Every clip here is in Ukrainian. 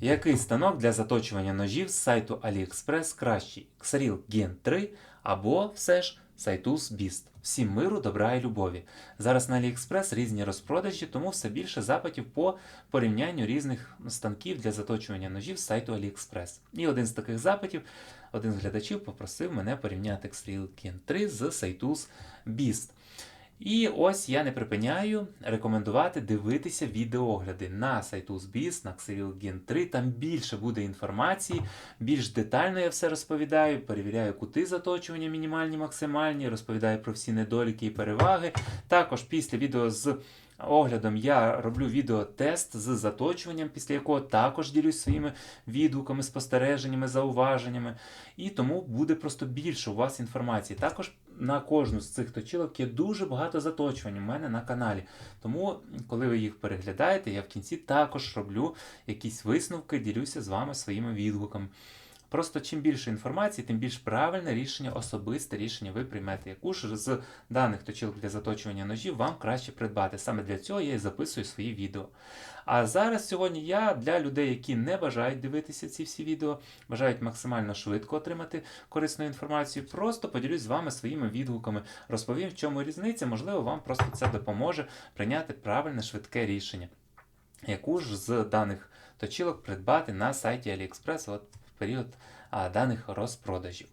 Який станок для заточування ножів з сайту AliExpress кращий? Xaril Gen 3 або все ж Saitus Beast? Всім миру, добра і любові. Зараз на AliExpress різні розпродажі, тому все більше запитів по порівнянню різних станків для заточування ножів з сайту AliExpress. І один з таких запитів, один з глядачів попросив мене порівняти Xaril Gen 3 з Saitus Beast. І ось я не припиняю рекомендувати дивитися відеогляди на сайту Збіс, на Xeril Gen 3. Там більше буде інформації, більш детально я все розповідаю, перевіряю кути заточування, мінімальні, максимальні, розповідаю про всі недоліки і переваги. Також після відео з оглядом я роблю відеотест з заточуванням, після якого також ділюсь своїми відгуками, спостереженнями, зауваженнями. І тому буде просто більше у вас інформації. Також на кожну з цих точилок є дуже багато заточувань у мене на каналі. Тому, коли ви їх переглядаєте, я в кінці також роблю якісь висновки, ділюся з вами своїми відгуками. Просто чим більше інформації, тим більш правильне рішення, особисте рішення ви приймете. Яку ж з даних точилок для заточування ножів вам краще придбати. Саме для цього я і записую свої відео. А зараз сьогодні я для людей, які не бажають дивитися ці всі відео, бажають максимально швидко отримати корисну інформацію, просто поділюсь з вами своїми відгуками, розповім, в чому різниця, можливо, вам просто це допоможе прийняти правильне швидке рішення. Яку ж з даних точилок придбати на сайті AliExpress от період даних розпродажів.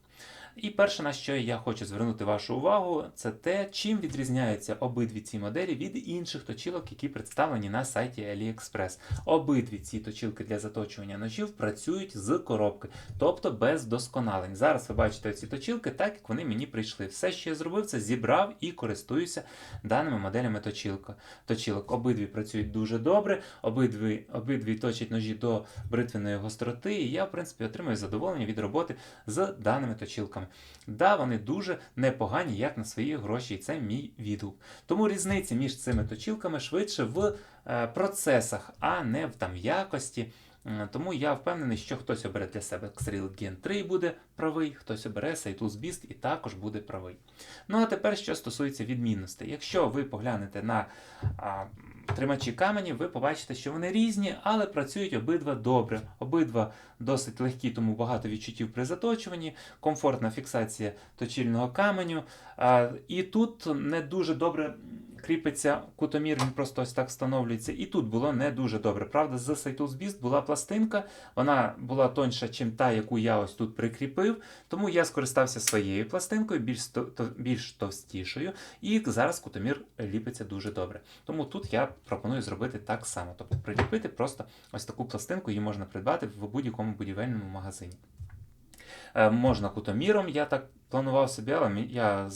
І перше, на що я хочу звернути вашу увагу, це те, чим відрізняються обидві ці моделі від інших точилок, які представлені на сайті AliExpress. Обидві ці точилки для заточування ножів працюють з коробки, тобто без досконалень. Зараз ви бачите ці точилки, так як вони мені прийшли. Все, що я зробив, це зібрав і користуюся даними моделями точилка. точилок. Обидві працюють дуже добре, обидві, обидві точать ножі до бритвеної гостроти, і я, в принципі, отримую задоволення від роботи з даними точилками. Да, вони дуже непогані, як на свої гроші, і це мій відгук. Тому різниця між цими точилками швидше в е, процесах, а не в там якості. Е, Тому я впевнений, що хтось обере для себе Xreal Gen 3 і буде правий, хтось обере Saitus Beast і також буде правий. Ну а тепер, що стосується відмінностей. Якщо ви поглянете на тримачі камені, ви побачите, що вони різні, але працюють обидва добре. Обидва досить легкі, тому багато відчуттів при заточуванні, комфортна фіксація точильного каменю. І тут не дуже добре кріпиться кутомір, він просто ось так встановлюється. І тут було не дуже добре. Правда, з Saitus Beast була пластинка, вона була тоньша, ніж та, яку я ось тут прикріпив. Тому я скористався своєю пластинкою, більш, більш товстішою, і зараз кутомір ліпиться дуже добре. Тому тут я пропоную зробити так само. Тобто приліпити просто ось таку пластинку, її можна придбати в будь-якому будівельному магазині. Е, Можна кутоміром, я так планував собі, але я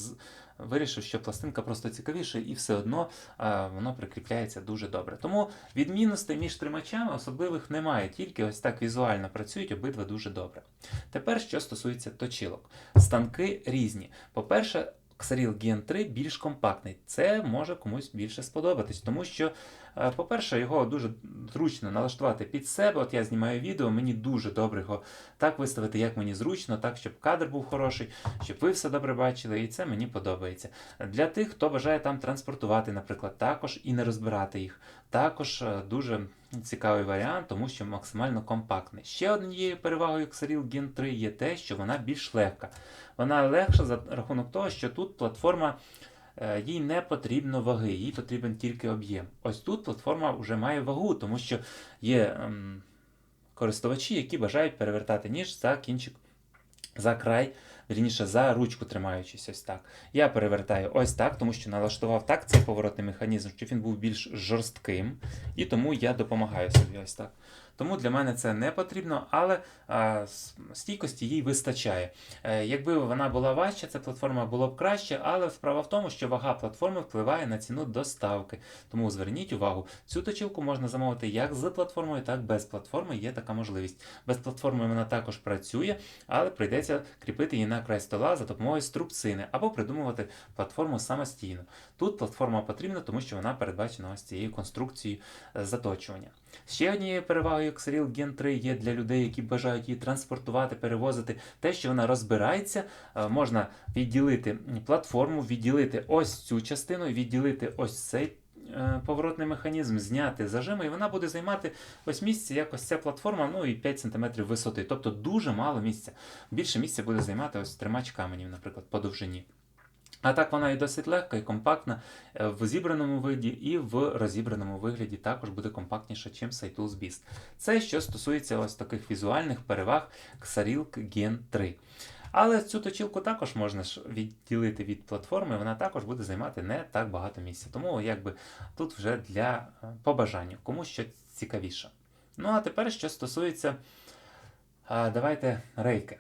вирішив, що пластинка просто цікавіша і все одно е, воно прикріпляється дуже добре. Тому відмінностей між тримачами особливих немає, тільки ось так візуально працюють обидва дуже добре. Тепер, що стосується точилок. Станки різні. По-перше, Xaril Gen 3 більш компактний. Це може комусь більше сподобатись, тому що, по-перше, його дуже зручно налаштувати під себе. От я знімаю відео, мені дуже добре його так виставити, як мені зручно, так, щоб кадр був хороший, щоб ви все добре бачили, і це мені подобається. Для тих, хто бажає там транспортувати, наприклад, також і не розбирати їх. Також е, дуже цікавий варіант, тому що максимально компактний. Ще однією перевагою Xaril Gen 3 є те, що вона більш легка. Вона легша за рахунок того, що тут платформа. Е, Їй не потрібно ваги, їй потрібен тільки об'єм. Ось тут платформа вже має вагу, тому що є ем, користувачі, які бажають перевертати ніж за кінчик, за край, вірніше, за ручку тримаючись ось так. Я перевертаю ось так, тому що налаштував так цей поворотний механізм, щоб він був більш жорстким, і тому я допомагаю собі ось так. Тому для мене це не потрібно, але а, стійкості їй вистачає. Е, якби вона була важча, ця платформа було б краще, але справа в тому, що вага платформи впливає на ціну доставки. Тому зверніть увагу, цю точилку можна замовити як з платформою, так і без платформи. Є така можливість. Без платформи вона також працює, але прийдеться кріпити її на край стола за допомогою струбцини або придумувати платформу самостійно. Тут платформа потрібна, тому що вона передбачена ось цією конструкцією е, заточування. Ще однією перевагою Xreal Gen 3 є для людей, які бажають її транспортувати, перевозити, те, що вона розбирається, е, можна відділити платформу, відділити ось цю частину, відділити ось цей е, поворотний механізм, зняти зажими, і вона буде займати ось місце, як ось ця платформа, ну і 5 см висоти. Тобто дуже мало місця. Більше місця буде займати ось тримач каменів, наприклад, по довжині. А так вона і досить легка і компактна е, в зібраному виді, і в розібраному вигляді також буде компактніша, ніж Cytools Beast. Це що стосується ось таких візуальних переваг Xarilk Gen 3. Але цю точілку також можна ж відділити від платформи, вона також буде займати не так багато місця. Тому якби тут вже для е, побажання, кому що цікавіше. Ну а тепер, що стосується, давайте рейки.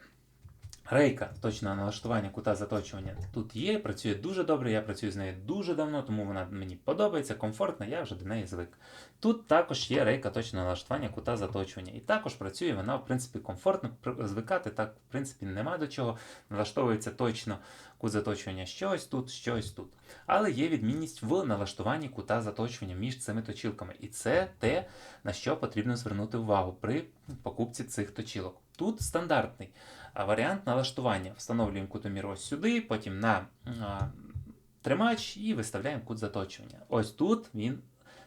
Рейка, точне налаштування кута заточування тут є, працює дуже добре. Я працюю з нею дуже давно, тому вона мені подобається, комфортна, я вже до неї звик. Тут також є рейка точного налаштування кута заточування. І також працює вона, в принципі, комфортно. Звикати так, в принципі, нема до чого. Налаштовується точно кут заточування щось тут, щось тут. Але є відмінність в налаштуванні кута заточування між цими точілками. І це те, на що потрібно звернути увагу при покупці цих точілок. Тут стандартний варіант налаштування. Встановлюємо кутомір ось сюди, потім на тримач і виставляємо кут заточування. Ось тут він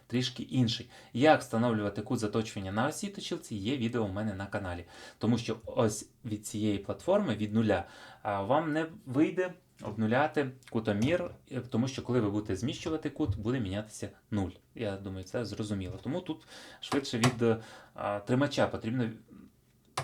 трішки інший. Як встановлювати кут заточування на осі точилці, є відео у мене на каналі. Тому що ось від цієї платформи, від нуля, вам не вийде обнуляти кутомір, е, тому що коли ви будете зміщувати кут, буде мінятися нуль. Я думаю, це зрозуміло. Тому тут швидше від а, тримача потрібно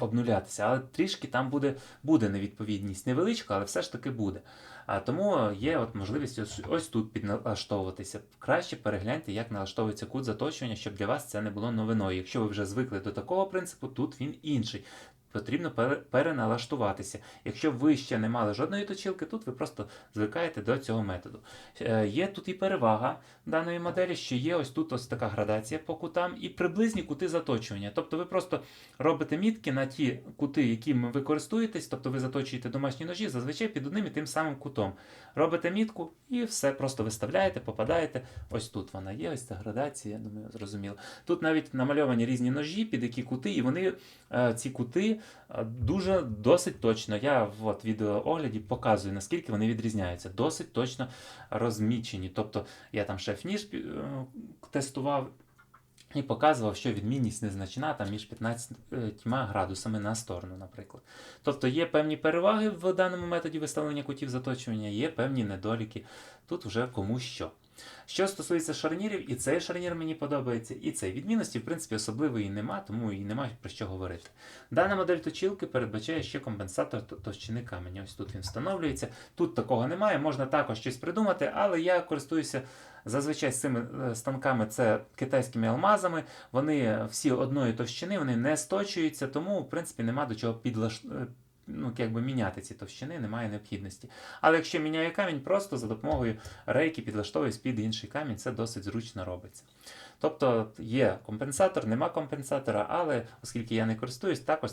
обнулятися, але трішки там буде, буде невідповідність невеличка, але все ж таки буде. А тому є от можливість ось, ось тут підналаштовуватися. Краще перегляньте, як налаштовується кут заточування, щоб для вас це не було новиною. Якщо ви вже звикли до такого принципу, тут він інший. Потрібно пере- переналаштуватися. Якщо ви ще не мали жодної точилки, тут ви просто звикаєте до цього методу. Е, Є тут і перевага даної моделі, що є ось тут ось така градація по кутам і приблизні кути заточування. Тобто ви просто робите мітки на ті кути, якими ви користуєтесь, тобто ви заточуєте домашні ножі зазвичай під одним і тим самим кутом. Робите мітку і все просто виставляєте, попадаєте. Ось тут вона є, ось ця градація, я думаю, зрозуміло. Тут навіть намальовані різні ножі, під які кути, і вони е, ці кути е, дуже досить точно. Я в от, відеоогляді показую, наскільки вони відрізняються. Досить точно розмічені. Тобто я там шеф-ніж е, тестував. І показував, що відмінність незначна там між 15 градусами на сторону, наприклад. Тобто є певні переваги в даному методі виставлення кутів заточування, є певні недоліки. Тут вже кому що. Що стосується шарнірів, і цей шарнір мені подобається, і цей. Відмінності, в принципі, особливої нема, тому і немає про що говорити. Дана модель точілки передбачає ще компенсатор товщини каменя. Ось тут він встановлюється. Тут такого немає, можна також щось придумати, але я користуюся зазвичай з цими е, станками це китайськими алмазами. Вони всі одної товщини, вони не сточуються, тому, в принципі, нема до чого підлаш... Ну, якби міняти ці товщини, немає необхідності. Але якщо міняю камінь, просто за допомогою рейки підлаштовуюсь під інший камінь, це досить зручно робиться. Тобто є компенсатор, нема компенсатора, але оскільки я не користуюсь, також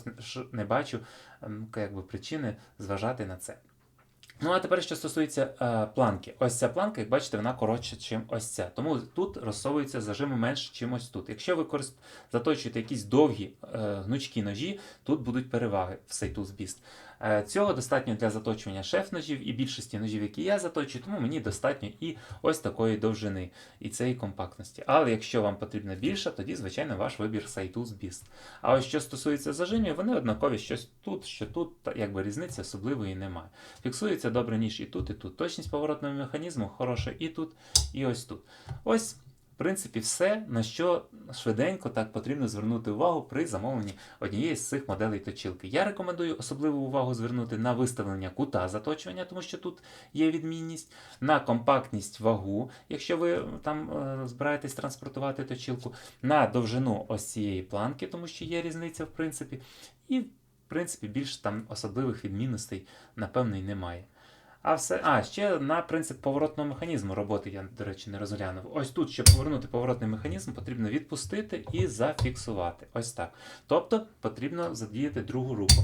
не бачу ем, якби, причини зважати на це. Ну, а тепер, що стосується е, планки. Ось ця планка, як бачите, вона коротша, ніж ось ця. Тому тут розсовується зажими менше, ніж ось тут. Якщо ви корист... заточуєте якісь довгі е, гнучкі ножі, тут будуть переваги в Seitus Beast. Е, цього достатньо для заточування шеф-ножів і більшості ножів, які я заточую, тому мені достатньо і ось такої довжини, і цієї компактності. Але якщо вам потрібно більше, тоді, звичайно, ваш вибір Seitus Beast. А ось що стосується зажимів, вони однакові щось тут, що тут, якби різниці особливої немає. Фіксується добре ніж і тут, і тут. Точність поворотного механізму хороша і тут, і ось тут. Ось. В принципі, все, на що швиденько так потрібно звернути увагу при замовленні однієї з цих моделей точилки. Я рекомендую особливу увагу звернути на виставлення кута заточування, тому що тут є відмінність, на компактність вагу, якщо ви там е, збираєтесь транспортувати точилку, на довжину ось цієї планки, тому що є різниця, в принципі, і в принципі більш там особливих відмінностей, напевно, і немає. А все, а ще на принцип поворотного механізму роботи я, до речі, не розглянув. Ось тут, щоб повернути поворотний механізм, потрібно відпустити і зафіксувати. Ось так. Тобто потрібно задіяти другу руку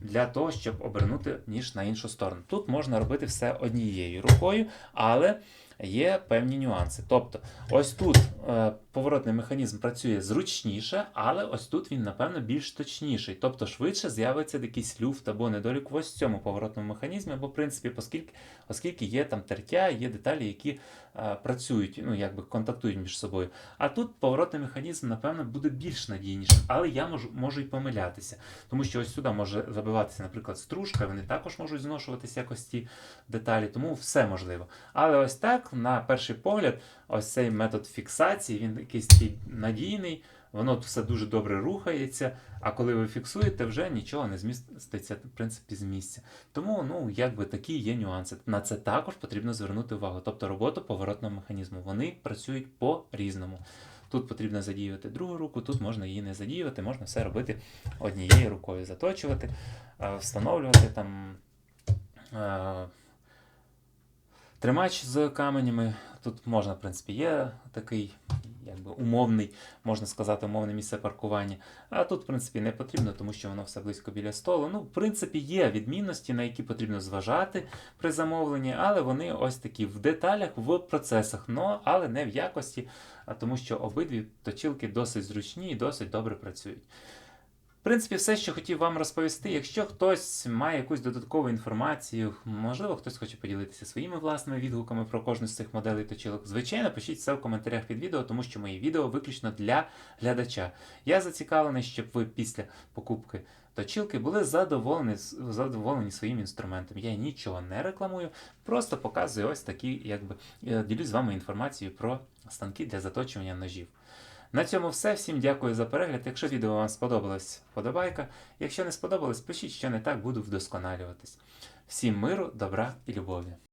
для того, щоб обернути ніж на іншу сторону. Тут можна робити все однією рукою, але є певні нюанси. Тобто, ось тут е, поворотний механізм працює зручніше, але ось тут він, напевно, більш точніший. Тобто швидше з'явиться якийсь люфт або недолік в ось цьому поворотному механізмі, бо в принципі, оскільки, оскільки є там тертя, є деталі, які е, працюють, ну якби контактують між собою. А тут поворотний механізм, напевно, буде більш надійнішим, але я можу, можу і помилятися. Тому що ось сюди може забиватися, наприклад, стружка, вони також можуть зношуватися якось ці деталі, тому все можливо. Але ось так, на перший погляд, ось цей метод фіксації, він якийсь надійний, воно все дуже добре рухається, а коли ви фіксуєте, вже нічого не зміститься, в принципі, з місця. Тому, ну, якби такі є нюанси. На це також потрібно звернути увагу. Тобто роботу поворотного механізму. Вони працюють по-різному. Тут потрібно задіювати другу руку, тут можна її не задіювати, можна все робити однією рукою, заточувати, е, встановлювати там. Тримач з каменями. Тут можна, в принципі, є такий якби умовний, можна сказати, умовне місце паркування. А тут, в принципі, не потрібно, тому що воно все близько біля столу. Ну, в принципі, є відмінності, на які потрібно зважати при замовленні, але вони ось такі в деталях, в процесах, но, але не в якості, тому що обидві точилки досить зручні і досить добре працюють. Принципі, все, що хотів вам розповісти. Якщо хтось має якусь додаткову інформацію, можливо, хтось хоче поділитися своїми власними відгуками про кожну з цих моделей точилок, звичайно, пишіть це в коментарях під відео, тому що мої відео виключно для глядача. Я зацікавлений, щоб ви після покупки точилки були задоволені, задоволені своїм інструментом. Я нічого не рекламую, просто показую ось такі, якби е, ділюсь з вами інформацією про станки для заточування ножів. На цьому все. Всім дякую за перегляд. Якщо відео вам сподобалось, подобайка. Якщо не сподобалось, пишіть, що не так буду вдосконалюватись. Всім миру, добра і любові.